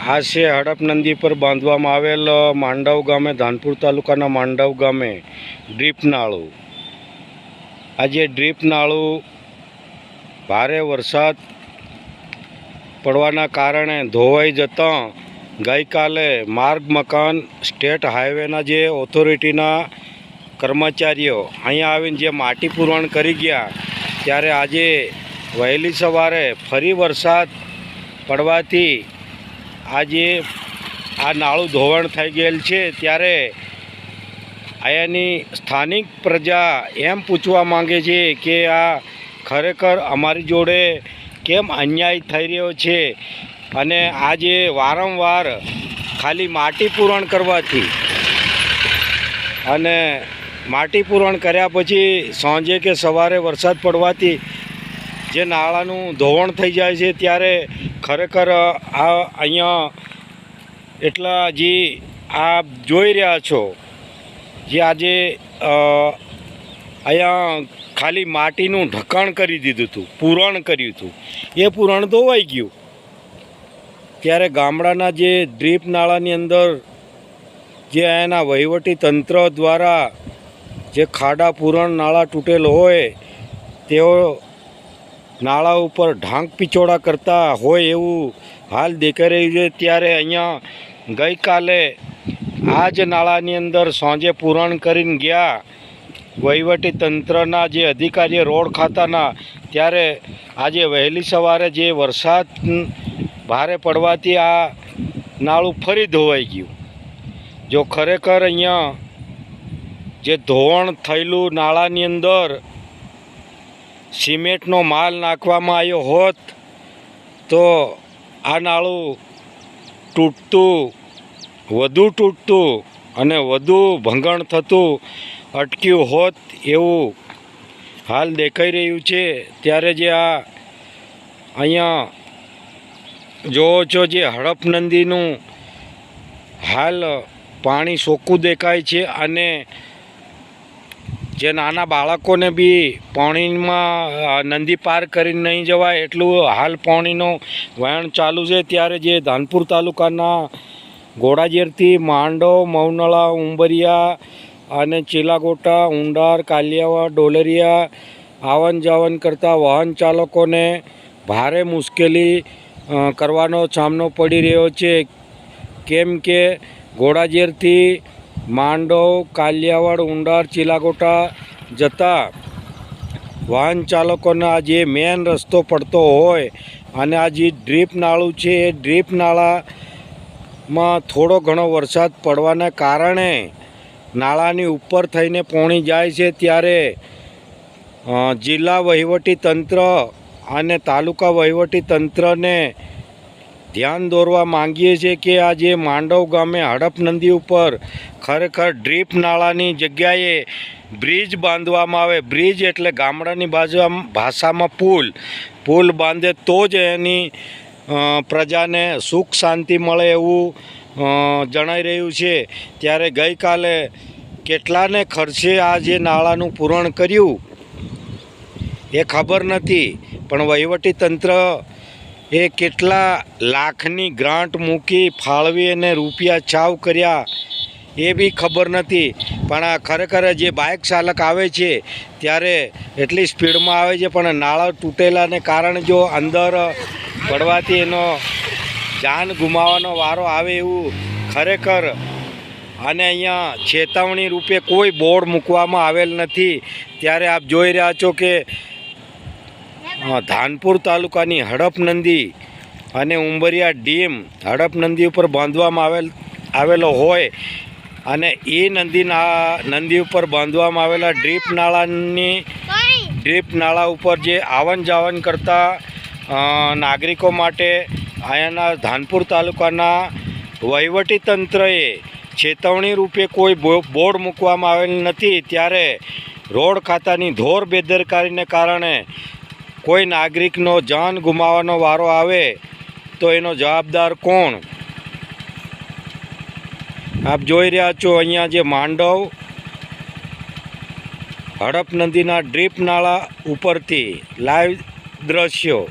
આ છે હડપ નદી પર બાંધવામાં આવેલ માંડવ ગામે, ધાનપુર તાલુકાના માંડવ ગામે ડ્રીપ નાળું. આ જે ડ્રીપ નાળું ભારે વરસાદ પડવાના કારણે ધોવાઈ જતાં ગઈકાલે માર્ગ, મકાન, સ્ટેટ હાઈવેના જે ઓથોરિટીના કર્મચારીઓ અહીંયા આવીને જે માટી પુરવણ કરી ગયા, ત્યારે આજે વહેલી સવારે ફરી વરસાદ પડવાથી આજે આ નાળું ધોવાણ થઈ ગયેલ છે, ત્યારે અહીંયાની સ્થાનિક પ્રજા એમ પૂછવા માંગે છે કે આ ખરેખર અમારી જોડે કેમ અન્યાય થઈ રહ્યો છે અને આજે વારંવાર ખાલી માટી પૂરણ કરવાથી અને માટી પૂરણ કર્યા પછી સાંજે કે સવારે વરસાદ પડવાથી જે નાળાનું ધોવાણ થઈ જાય છે, ત્યારે ખરેખર આ અહીંયા એટલા જે આપ જોઈ રહ્યા છો, જે આજે અહીંયા ખાલી માટીનું ઢકાણ કરી દીધું હતું, પૂરણ કર્યું હતું, એ પૂરણ ધોવાઈ ગયું. ત્યારે ગામડાના જે ડ્રીપ નાળાની અંદર જે એના વહીવટી તંત્ર દ્વારા જે ખાડા પૂરણ નાળા તૂટેલ હોય, તેઓ નાળા ઉપર ઢાંક પિછોડા કરતા હોય એવું હાલ દેખાઈ રહ્યું છે. ત્યારે અહીંયા ગઈકાલે આ જ નાળાની અંદર સાંજે પૂરણ કરીને ગયા વહીવટી તંત્રના જે અધિકારીઓ રોડ ખાતાના, ત્યારે આજે વહેલી સવારે જે વરસાદ ભારે પડવાથી આ નાળું ફરી ધોવાઈ ગયું. જો ખરેખર અહીંયા જે ધોવાણ થયેલું નાળાની અંદર સિમેન્ટનો માલ નાખવામાં આવ્યો હોત તો આ નાળું તૂટતું, વધુ તૂટતું અને વધુ ભંગણ થતું, અટક્યું હોત એવું હાલ દેખાઈ રહ્યું છે. ત્યારે જે આ અહીંયા જોવો છો જે હડપ નંદીનું હાલ પાણી સોકું દેખાય છે અને જે નાના બાળકોને બી પાણીમાં નંદી પાર કરીને નહીં જવાય એટલું હાલ પાણીનું વહેણ ચાલુ છે. ત્યારે જે ધાનપુર તાલુકાના ઘોડાજેરથી માંડવ મૌનળા ઉંબરિયા અને ચીલાગોટા, ઉંડાર, કાલિયાવા, ડોલરિયા આવન જાવન કરતા વાહન ચાલકોને ભારે મુશ્કેલી કરવાનો સામનો પડી રહ્યો છે. કેમ કે ઘોડાજેરથી માંડવ, કાલિયાવાડ, ઉંડાર, ચિલાગોટા જતા વાહન ચાલકોના જે મેન રસ્તો પડતો હોય અને આ જે ડ્રીપ નાળું છે, એ ડ્રીપ નાળામાં થોડો ઘણો વરસાદ પડવાના કારણે નાળાની ઉપર થઈને પોણી જાય છે ત્યારે જિલ્લા વહીવટી તંત્ર અને તાલુકા વહીવટી તંત્રને ધ્યાન દોરવા માંગીએ છીએ કે આ જે માંડવ ગામે હડપ નદી ઉપર ખરેખર ડ્રીપ નાળાની જગ્યાએ બ્રિજ બાંધવામાં આવે. બ્રિજ એટલે ગામડાની બાજુ ભાષામાં પુલ. પુલ બાંધે તો જ એની પ્રજાને સુખ શાંતિ મળે એવું જણાઈ રહ્યું છે. ત્યારે ગઈકાલે કેટલાને ખર્ચે આ જે નાળાનું પૂરણ કર્યું એ ખબર નથી. પણ વહીવટી તંત્ર એ કેટલા લાખની ગ્રાન્ટ મૂકી ફાળવી અને રૂપિયા ચાવ કર્યા, એ બી ખબર નથી. પણ આ ખરેખર જે બાઇક ચાલક આવે છે, ત્યારે એટલી સ્પીડમાં આવે છે, પણ નાળા તૂટેલાને કારણે જો અંદર પડવાથી એનો જાન ગુમાવવાનો વારો આવે એવું ખરેખર અને અહીંયા ચેતવણી રૂપે કોઈ બોર્ડ મૂકવામાં આવેલ નથી. ત્યારે આપ જોઈ રહ્યા છો કે ધાનપુર તાલુકાની હડપ નંદી અને ઉંબરિયા ડેમ હડપ નંદી ઉપર બાંધવામાં આવેલ, આવેલો હોય અને એ નંદીના, નદી ઉપર બાંધવામાં આવેલા ડ્રીપ નાળાની, ડ્રીપ નાળા ઉપર જે આવન જાવન કરતા નાગરિકો માટે અહીંયાના ધાનપુર તાલુકાના વહીવટી તંત્રએ ચેતવણી રૂપે કોઈ બોર્ડ મૂકવામાં આવેલ નથી. ત્યારે રોડ ખાતાની ધોર બેદરકારીને કારણે કોઈ નાગરિકનો જાન ગુમાવવાનો વારો આવે તો એનો જવાબદાર કોણ? આપ જોઈ રહ્યા છો અહીંયા જે માંડવ, હડપ નદીના ડ્રીપ નાળા ઉપરથી લાઈવ દ્રશ્યો.